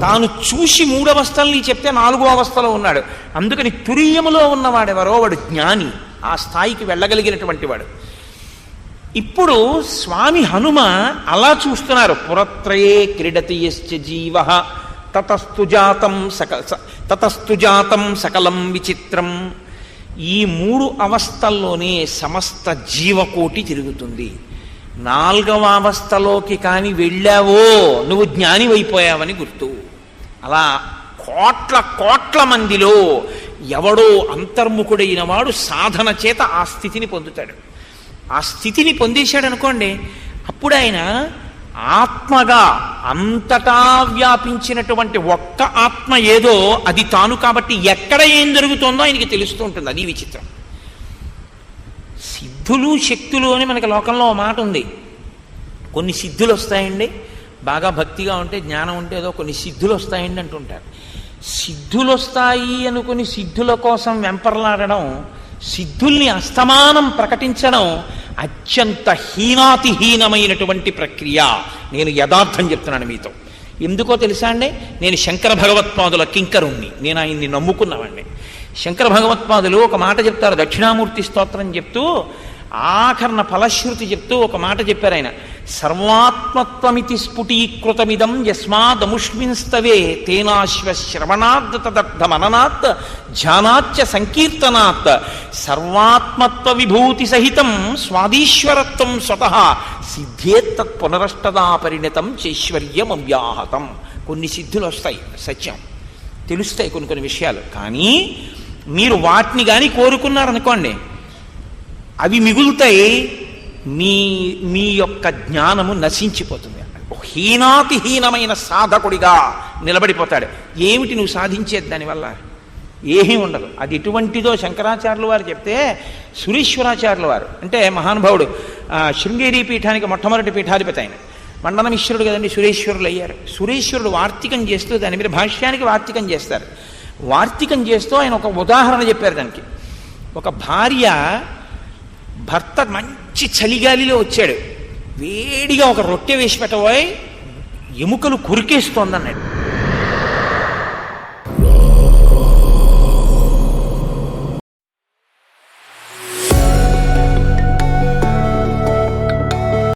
తాను చూసి మూడవస్థల్ని చెప్తే నాలుగో అవస్థలో ఉన్నాడు. అందుకని తురియములో ఉన్నవాడెవరో వాడు జ్ఞాని ఆ స్థాయికి వెళ్ళగలిగినటువంటి వాడు. ఇప్పుడు స్వామి హనుమ అలా చూస్తున్నారు. పురత్రయే క్రీడతి యశ్చ జీవ తతస్తు జాతం సక స- తతస్తు జాతం సకలం విచిత్రం. ఈ మూడు అవస్థల్లోనే సమస్త జీవకోటి తిరుగుతుంది. నాలుగవ అవస్థలోకి కానీ వెళ్ళావో నువ్వు జ్ఞానివైపోయావని గుర్తు. అలా కోట్ల కోట్ల మందిలో ఎవడో అంతర్ముఖుడైన వాడు సాధన చేత ఆ స్థితిని పొందుతాడు. ఆ స్థితిని పొందేశాడు అనుకోండి అప్పుడు ఆయన ఆత్మగా అంతటా వ్యాపించినటువంటి ఒక్క ఆత్మ ఏదో అది తాను కాబట్టి ఎక్కడ ఏం జరుగుతుందో ఆయనకి తెలుస్తూ ఉంటుంది. అది విచిత్రం. సిద్ధులు శక్తులు అని మనకి లోకంలో మాట ఉంది. కొన్ని సిద్ధులు వస్తాయండి బాగా భక్తిగా ఉంటే జ్ఞానం ఉంటే ఏదో కొన్ని సిద్ధులు వస్తాయండి అంటుంటారు. సిద్ధులు వస్తాయి అనుకుని సిద్ధుల కోసం వెంపర్లాడడం సిద్ధుల్ని అస్తమానం ప్రకటించడం అత్యంత హీనాతిహీనమైనటువంటి ప్రక్రియ. నేను యథార్థం చెప్తున్నాను మీతో. ఎందుకో తెలుసా అండి? నేను శంకర భగవత్పాదుల కింకరుణ్ణి. నేను ఆయన్ని నమ్ముకున్నామండి శంకర భగవత్పాదులు ఒక మాట చెప్తారు దక్షిణామూర్తి స్తోత్రం చెప్తూ ఆఖరణ ఫలశ్రుతి చెప్తూ ఒక మాట చెప్పారు ఆయన. సర్వాత్మత్వమితి స్ఫుటీకృతమిదం యస్మాదముష్మిన్స్తవే తేనాశ్వ శ్రవణాత్ తదర్థ ధ్యానాచ్చ సంకీర్తనాత్. సర్వాత్మత్వ విభూతి సహితం స్వాదీశ్వరత్వం స్వతః సిద్ధేత్తత్ పునరష్టదా పరిణితం చైశ్వర్యమవ్యాహతం. కొన్ని సిద్ధులు వస్తాయి సత్యం. తెలుస్తాయి కొన్ని కొన్ని విషయాలు. కానీ మీరు వాటిని కానీ కోరుకున్నారనుకోండి అవి మిగులుతాయి మీ మీ యొక్క జ్ఞానము నశించిపోతుంది హీనాతిహీనమైన సాధకుడిగా నిలబడిపోతాడు. ఏమిటి నువ్వు సాధించేది దానివల్ల? ఏమీ ఉండదు. అది ఎటువంటిదో శంకరాచార్యులు వారు చెప్తే సురీశ్వరాచార్యుల వారు. అంటే మహానుభావుడు శృంగేరి పీఠానికి మొట్టమొదటి పీఠాధిపతి ఆయన. మండనమిశ్వరుడు కదండి సురేశ్వరులు అయ్యారు. సురేశ్వరుడు వార్తికం చేస్తూ దాని మీద భాష్యానికి వార్తికం చేస్తారు. వార్తికం చేస్తూ ఆయన ఒక ఉదాహరణ చెప్పారు దానికి. ఒక భార్య భర్త మంచి చలిగాలిలో వచ్చాడు. వేడిగా ఒక రొట్టె వేసి పెట్టబోయి ఎముకలు కురికేస్తోందన్నాడు.